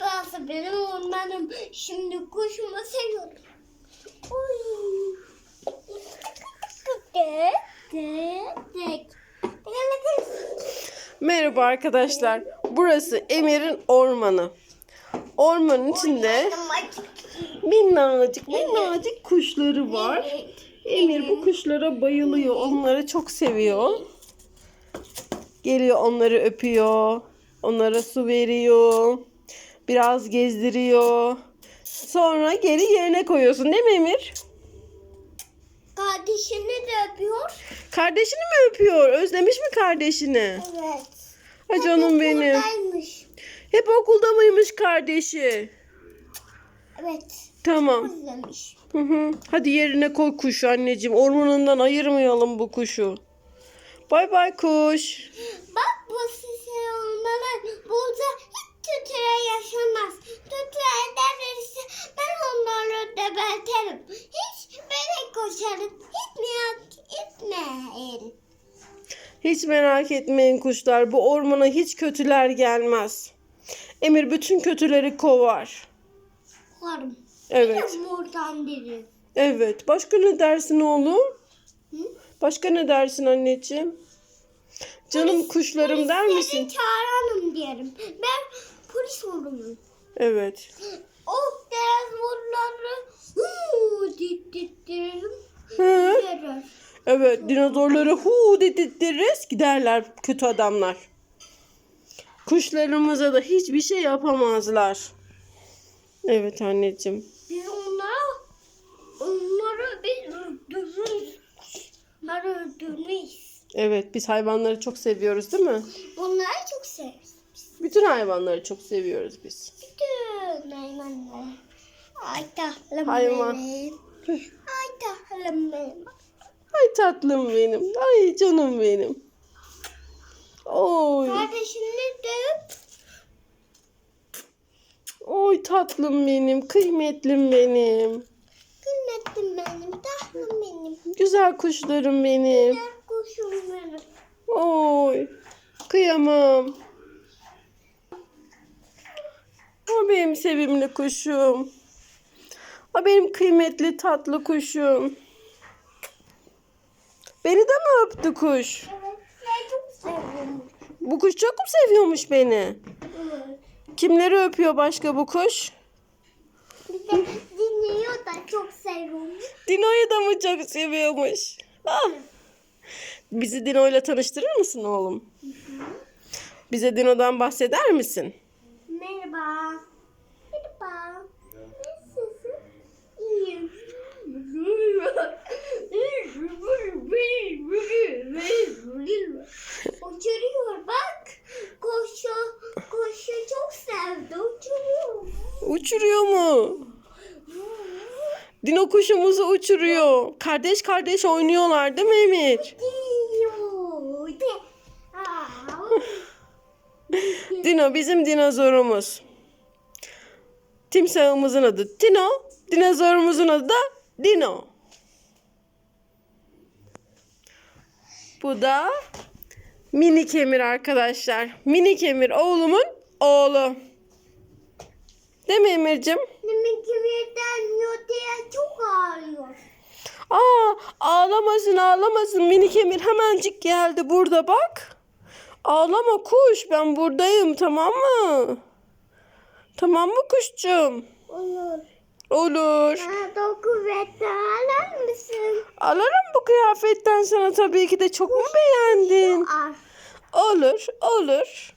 Burası benim ormanım. Şimdi kuşumu seviyorum. Oy. Dek, dek, dek. Merhaba arkadaşlar. Burası Emir'in ormanı. Ormanın içinde minnacık minnacık kuşları var. Emir bu kuşlara bayılıyor. Onları çok seviyor. Geliyor onları öpüyor. Onlara su veriyor. Biraz gezdiriyor. Sonra geri yerine koyuyorsun değil mi Emir? Kardeşini de öpüyor. Kardeşini mi öpüyor? Özlemiş mi kardeşini? Evet. Ha canım benim. Buradaymış. Hep okulda mıymış kardeşi? Evet. Tamam. Özlemiş. Hı hı. Hadi yerine koy kuşu anneciğim. Ormanından ayırmayalım bu kuşu. Bay bay kuş. Bak bu size olmalı. Burada tütüre yaşamaz. Tütüre ederse ben onları gebertirim. Hiç böyle koşarım. Hiç merak etmeyin. Hiç merak etmeyin kuşlar. Bu ormana hiç kötüler gelmez. Emir bütün kötüleri kovar. Varım. Evet. Buradan derim. Evet. Başka ne dersin oğlum? Hı? Başka ne dersin anneciğim? Canım kuşlarım der misin? çağıralım diyelim. Ben polis olurum. Evet. O deniz vurları huu dittiririm. Hı. Giderir. Evet. Dinozorları hu dedirtiriz. Giderler kötü adamlar. Kuşlarımıza da hiçbir şey yapamazlar. Evet anneciğim. Biz onlara onları biz öldürürüz. Onları öldürmeyiz. Evet biz hayvanları çok seviyoruz değil mi? Onları çok severiz. Bütün hayvanları çok seviyoruz biz. Bütün hayvanları. Ay tatlım Hayvan. benim. Ay tatlım benim. Ay tatlım benim. Ay canım benim. Oy. Kardeşini de Oy tatlım benim. Kıymetlim benim. kıymetlim benim. Tatlım benim. Güzel kuşlarım benim. Güzel kuşum benim. Oy. Kıyamam. O benim sevimli kuşum. O benim kıymetli tatlı kuşum. Beni de mi öptü kuş? Evet. Ben çok seviyorum. Bu kuş çok mu seviyormuş beni? Evet. Kimleri öpüyor başka bu kuş? Bir de dinliyor da çok seviyorum. Dino'yu da mı çok seviyormuş? Ah. Bizi Dino'yla tanıştırır mısın oğlum? Bize Dino'dan bahseder misin? Merhaba. Merhaba. Nasılsın? İyiyim. Uçuruyor bak. Koşu, koşu çok sevdi. Uçuruyor. Uçuruyor mu? Dino kuşumuzu uçuruyor. Kardeş kardeş oynuyorlar değil mi Emir? Dino bizim dinozorumuz. Timsahımızın adı Dino. Dinozorumuzun adı da Dino. Bu da Minik Emir arkadaşlar. Minik Emir oğlumun oğlu. Değil mi Emir'cim? Ki birden yotaya çok ağrıyor. Aa ağlamasın ağlamasın minik Emir hemencik geldi burada bak. Ağlama kuş ben buradayım tamam mı? Tamam mı kuşcuğum? Olur. Olur. Bana da kuvvetli alır mısın? Alırım bu kıyafetten sana tabii ki de çok mu beğendin? Olur olur.